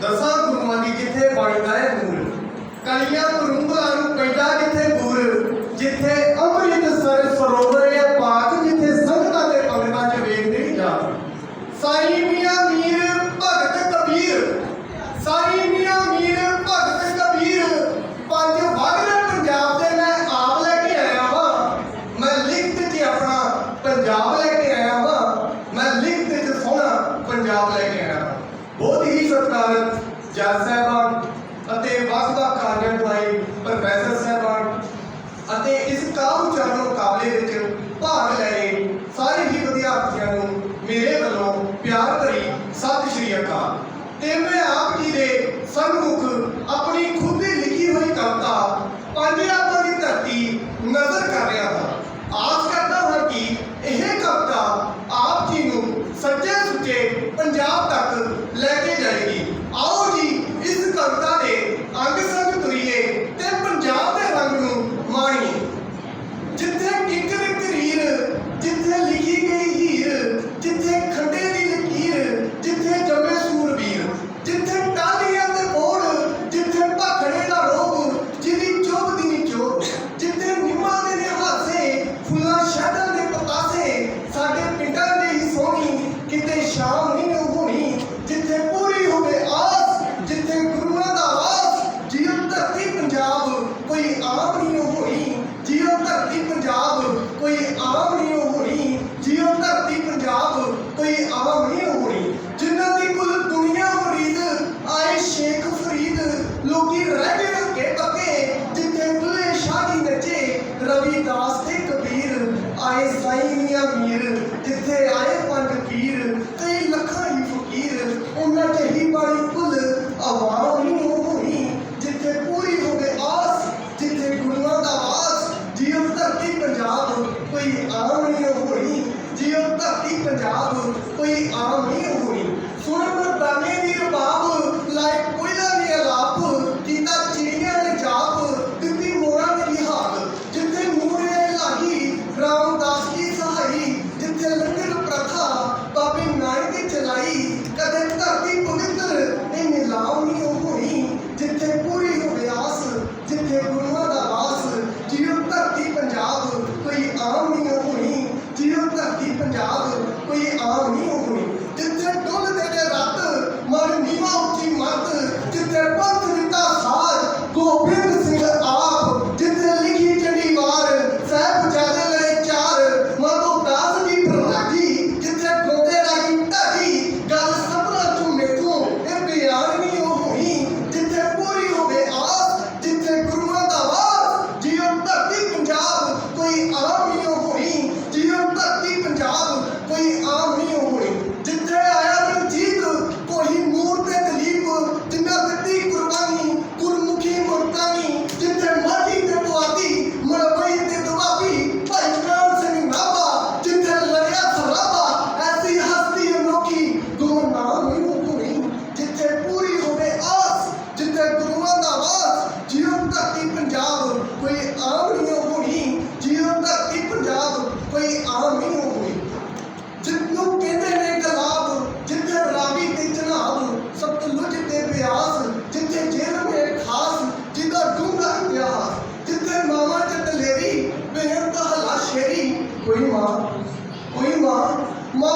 ਦਸਾਂ ਗੁਰੂਆਂ ਦੀ ਜਿੱਥੇ ਬਣਦਾ ਹੈ ਮੂਲ ਕਲੀਆਂ ਕਰੂੰਗਲਾਂ ਨੂੰ ਪੈਂਦਾ ਜਿੱਥੇ ਬੂਰ ਜਿੱਥੇ ਅੰਮ੍ਰਿਤਸਰ ਸਰੋਵਰ ਹੈ ਪਾਕ ਜਿੱਥੇ ਸੰਗਤਾਂ ਦੇ ਪੰਗਤਾਂ 'ਚ ਵੇਖਦੇ ਨਹੀਂ ਜਾ ਸਾਈ ਮੀਆਂ ਮੀਰ, ਭਗਤ ਕਬੀਰ। ਸਾਈ ਮੀਆਂ ਮੀਰ, ਭਗਤ ਕਬੀਰ। ਪੰਜ ਵਾਗਲੇ ਪੰਜਾਬ ਦੇ ਮੈਂ ਆਪ ਲੈ ਕੇ ਆਇਆ ਵਾਂ। ਮੈਂ ਲਿਖਤ 'ਚ ਆਪਣਾ ਪੰਜਾਬ ਤੇ ਮੈਂ ਆਪ ਜੀ ਦੇ ਸਨਮੁਖ ਆਪਣੀ ਖੁਦ ਦੀ ਲਿਖੀ ਹੋਈ ਕਵਿਤਾ ਪੰਜਾਬ ਦੀ ਧਰਤੀ ਨਜ਼ਰ ਕਰ ਰਿਹਾ ਆਮ ਨਹੀਂ ਹੋਣੀ ਜਿਉ ਧਰਤੀ ਪੰਜਾਬ, ਕੋਈ ਆਮ ਨਹੀਂ ਹੋਣੀ ਜਿਉ ਧਰਤੀ ਪੰਜਾਬ, ਕੋਈ ਆਮ ਨਹੀਂ ਹੋਣੀ। ਜਿਨ੍ਹਾਂ ਦੀ ਕੁੱਲ ਦੁਨੀਆ ਫਰੀਦ ਆਏ ਸ਼ੇਖ ਫਰੀਦ, ਲੋਕੀ ਰਹਿ ਗਏ ਰੱਕੇ ਪੱਕੇ, ਜਿੱਥੇ ਬੁੱਲੇ ਸ਼ਾਹੀ ਨੱਚੇ ਰਵੀਦਾਸ ਤੇ ਕਬੀਰ, ਆਏ ਸਾਈਂ ਮੀਆਂ ਮੀਰ, ਜਿੱਥੇ ਆਏ মা ওই মা মা